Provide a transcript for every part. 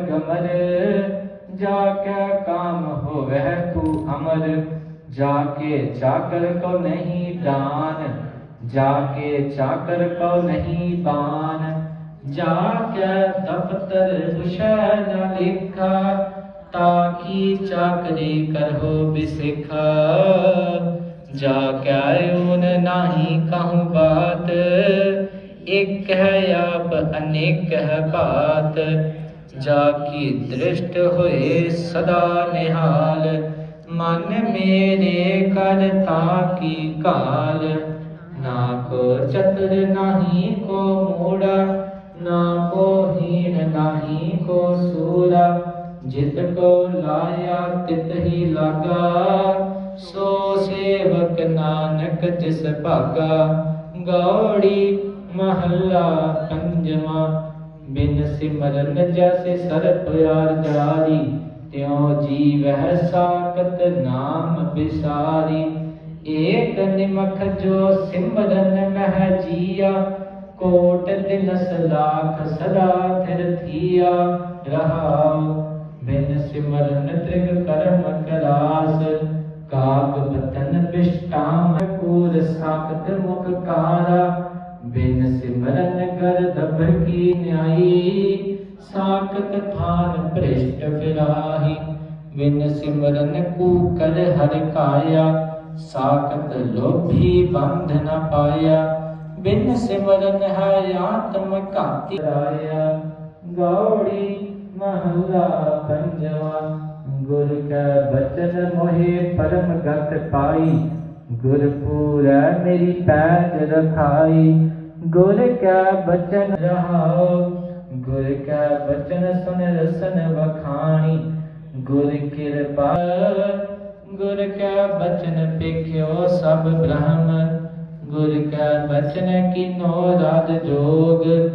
ਗਮਰ ਜਾ ਕੇ ਕਾਮ ਹੋਵੇ ਤੂੰ ਅਮਰ, ਜਾ ਕੇ ਚਾਕਰ ਕੋ ਨਹੀਂ ਦਾਨ, ਜਾ ਕੇ ਚਾਕਰ ਕੋ ਨਹੀਂ ਬਾਨ, ਜਾ ਕੇ ਦਫਤਰ ਹੁਸ਼ੈ ਨ ਲਿਖਾ, ਤਾਂ ਕੀ ਚਾਕਰੀ ਕਰੋ ਬਿਸਿਖ, ਜਾ ਕੇ ਉਨ ਨਹੀਂ ਕਹੂੰ ਬਾਤ, ਇੱਕ ਹੈ ਆਪ ਅਨੇਕ ਹੈ ਬਾਤ ਜਾ ਕੀ ਦ੍ਰਿਸ਼ਟ ਹੋਏ ਸਦਾ ਨਿਹਾਲ, ਮਨ ਮੇਰੇ ਕਰ ਤਾ ਕੀ ਕਾਲ। ਨਾ ਕੋ ਚਤਰ ਨਹੀਂ ਕੋ ਮੂੜਾ, ਨਾ ਕੋ ਹੀਣ ਨਹੀਂ ਕੋ ਸੂਰਾ। ਜਿਤ ਕੋ ਲਾਇਆ ਤਿਤ ਹੀ ਲਾਗਾ, ਸੋ ਸੇਵਕ ਨਾਨਕ ਜਿਸ ਭਾਗਾ। ਗੌੜੀ ਮਹੱਲਾ ਪੰਜਵਾਂ बिन सिमरन जैसे सर प्यार जारी त्यों जीव है साकत नाम बिसारी। एक निमख जो सिमरन मह जिया, कोट दिन सलाख सदा थिर थिया। रहाओ बिन सिमरन त्रिग कर्म करास काग बतन बिष्टाम कूर साकत मुख कारा। ਬਿਨ ਸਿਮਰਨ ਕਰ ਦਬ ਕੀ ਨਿਆਈ? ਸਾਖਤ ਥਾਨ ਭ੍ਰਿਸ਼ਟ ਫਿਰਾਹੀ, ਬਿਨ ਸਿਮਰਨ ਕੂਕਰ ਹਰਿ ਕਾਇਆ। ਸਾਖਤ ਲੋਭੀ ਬੰਧ ਨ ਪਾਇਆ, ਬਿਨ ਸਿਮਰਨ ਹੈ ਆਤਮ ਘਾਤੀ ਰਾਇਆ। ਗੌੜੀ ਮਹਲਾ ਪੰਜਵਾ, ਗੁਰ ਕਾ ਬਚਨ ਮੋਹਿ ਪਰਮ ਗਤ ਪਾਈ। ਗੁਰ ਮੇਰੀ ਪੈਜ ਰਖਾਈ। ਗੁਰ ਕਾ ਬਚਨ ਰਹਾਉ, ਗੁਰ ਕਾ ਬਚਨ ਸੁਨ ਰਸਨ ਵਖਾਣੀ। ਗੁਰ ਕਿਰਪਾ, ਗੁਰ ਕਾ ਬਚਨ ਪੇਖਿਓ ਸਭ ਬ੍ਰਹਮ। ਗੁਰ ਕਾ ਬਚਨ ਕੀਨੋ ਰਾਜ ਜੋਗ।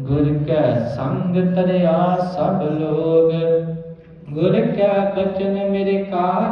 ਗੁਰ ਕਾ ਸੰਗ ਤਰਿਆ ਸਭ ਲੋਗ। ਗੁਰ ਕਾ ਬਚਨ ਮੇਰੇ ਕਾਜ